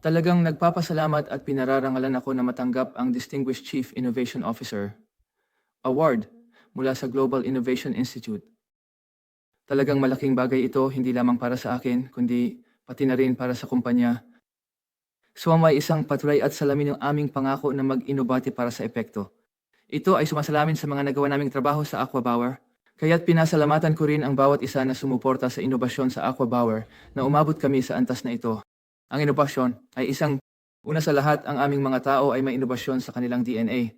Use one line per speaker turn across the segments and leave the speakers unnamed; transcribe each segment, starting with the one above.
Talagang nagpapasalamat at pinararangalan ako na matanggap ang Distinguished Chief Innovation Officer Award mula sa Global Innovation Institute. Talagang malaking bagay ito hindi lamang para sa akin, kundi pati na rin para sa kumpanya. Sumamay isang patuloy at salamin ng aming pangako na mag-inobate para sa epekto. Ito ay sumasalamin sa mga nagawa naming trabaho sa Aquabauer, kaya't pinasalamatan ko rin ang bawat isa na sumuporta sa inobasyon sa Aquabauer na umabot kami sa antas na ito. Ang inobasyon ay isang una sa lahat ang aming mga tao ay may inobasyon sa kanilang DNA.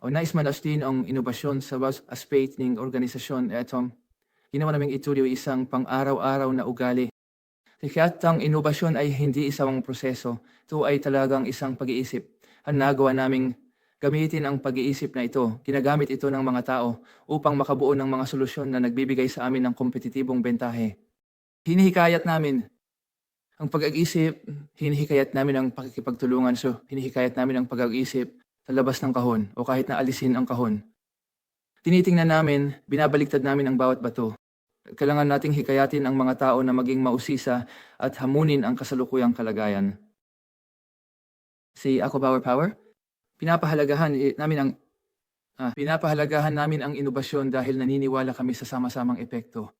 O nais man astin ang inobasyon sa aspect ng organisasyon etom. Ginawa naming ituloy isang pang-araw-araw na ugali. Kaya't ang inobasyon ay hindi isang proseso. Ito ay talagang isang pag-iisip. Ang nagawa naming gamitin ang pag-iisip na ito. Ginagamit ito ng mga tao upang makabuo ng mga solusyon na nagbibigay sa amin ng kompetitibong bentahe. Hinihikayat namin ang pag-iisip, hinihikayat namin ang pakikipagtulungan. So, hinihikayat namin ang pag-iisip sa labas ng kahon o kahit na alisin ang kahon. Tinitingnan namin, binabaliktad namin ang bawat bato. Kailangan nating hikayatin ang mga tao na maging mausisa at hamunin ang kasalukuyang kalagayan. Si Ako Power Power, pinapahalagahan eh, namin ang ah, pinapahalagahan namin ang inobasyon dahil naniniwala kami sa sama-samang epekto.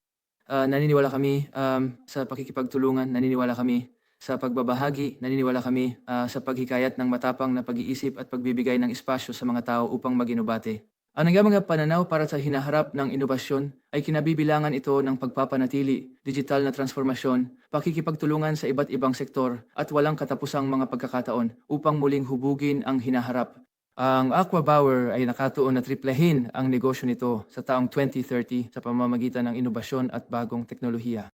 Ah, naniniwala kami um, sa pakikipagtulungan, naniniwala kami sa pagbabahagi, naniniwala kami ah, sa paghikayat ng matapang na pag-iisip at pagbibigay ng espasyo sa mga tao upang maginubate. Ang mga pananaw para sa hinaharap ng inobasyon ay kinabibilangan ito ng pagpapanatili, digital na transformasyon, pakikipagtulungan sa iba't ibang sektor at walang katapusang mga pagkakataon upang muling hubugin ang hinaharap. Ang Aquabauer ay nakatuon na triplehin ang negosyo nito sa taong 2030 sa pamamagitan ng inobasyon at bagong teknolohiya.